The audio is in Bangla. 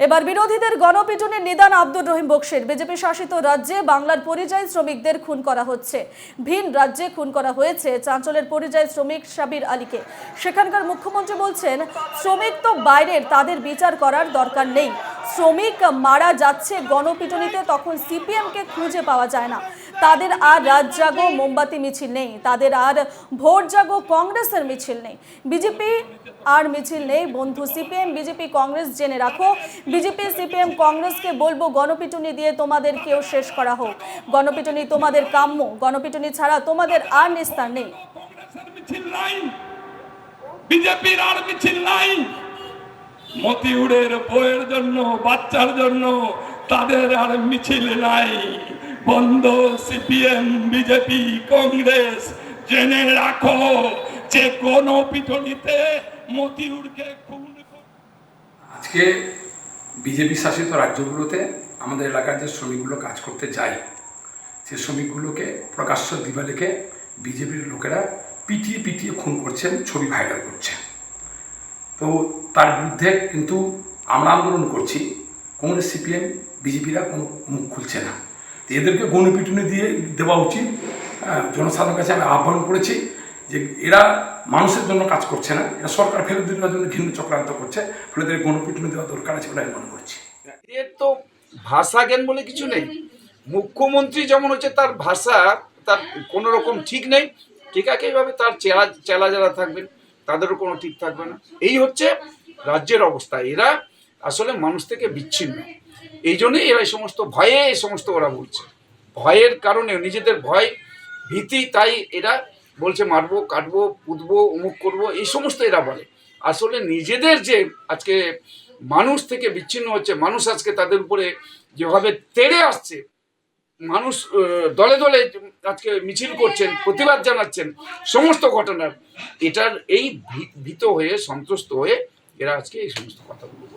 এবার বিরোধীদের গণপিটনের নিদান আব্দুর রহিম বক্সের। বিজেপি শাসিত রাজ্যে বাংলার পরিযায়ী শ্রমিকদের খুন করা হচ্ছে। ভিন রাজ্যে খুন করা হয়েছে চাঞ্চলের পরিযায়ী শ্রমিক সাবির আলীকে। সেখানকার মুখ্যমন্ত্রী বলছেন, শ্রমিক তো বাইরের, তাদের বিচার করার দরকার নেই। শ্রমিক মারা যাচ্ছে গণপিটুনিতে, তখন সিপিএমকে খুঁজে পাওয়া যায় না। তাদের আর রাত জাগো মোমবাতি মিছিল নেই। তাদের আর ভোট জাগো কংগ্রেসের মিছিল নেই। বিজেপি আর মিছিল নেই বন্ধু সিপিএম। বিজেপি, কংগ্রেস জেনে রাখো। বিজেপি, সিপিএম, কংগ্রেসকে বলব গণপিটুনি দিয়ে তোমাদের কেউ শেষ করা হোক। গণপিটুনি তোমাদের কাম্য। গণপিটুনি ছাড়া তোমাদের আর নিস্তার নাই। বিজেপির আর মিছিল নাই মতিউরের বইয়ের জন্য, বাচ্চার জন্য তাদের আর মিছিল নাই। বন্ধ সিপিএম, বিজেপি, কংগ্রেস। জেনে রাখো যে কোন পিটনিতে মতিউরকে খুন আজকে বিজেপি শাসিত রাজ্যগুলোতে আমাদের এলাকার যে শ্রমিকগুলো কাজ করতে যায়, সে শ্রমিকগুলোকে প্রকাশ্য দিবালেকে বিজেপির লোকেরা পিটিয়ে পিটিয়ে খুন করছেন, ছবি ভাইরাল করছে তো তার বিরুদ্ধে কিন্তু আমরা আন্দোলন করছি। কংগ্রেস, সিপিএম, বিজেপিরা কোনো মুখ খুলছে না। তো এদেরকে গণপিটুনি দিয়ে দেওয়া উচিত। জনসাধারণের কাছে আমি আহ্বান করেছি যে এরা মানুষের জন্য কাজ করছে না। এরা সরকার ফেরত দেওয়ার জন্য ঘৃণ্য চক্রান্ত করছে। ফলে এদের গণপিটুনি দেওয়া দরকার আছে বলে আমি মনে করছি। এর তো ভাষা জ্ঞান বলে কিছু নেই। মুখ্যমন্ত্রী যেমন হচ্ছে, তার ভাষা তার কোনো রকম ঠিক নেই। ঠিক আছে, এইভাবে তার চেলা চেলা যারা থাকবেন তাদেরও কোনো ঠিক থাকবে না। এই হচ্ছে রাজ্যের অবস্থা। এরা আসলে মানুষ থেকে বিচ্ছিন্ন। এই জন্যই এরা এই সমস্ত ভয়ে এই সমস্ত ওরা বলছে। ভয়ের কারণে নিজেদের ভয়, ভীতি, তাই এরা বলছে মারবো, কাটবো, পুতবো, অমুক করব, এই সমস্ত এরা বলে। আসলে নিজেদের যে আজকে মানুষ থেকে বিচ্ছিন্ন হচ্ছে, মানুষ আজকে তাদের উপরে যেভাবে তেড়ে আসছে, মানুষ দলে দলে আজকে মিছিল করছেন, প্রতিবাদ জানাচ্ছেন, সমস্ত ঘটনার। এটার এই ভীত হয়ে, সন্তুষ্ট হয়ে এরা আজকে এই সমস্ত কথা বলছে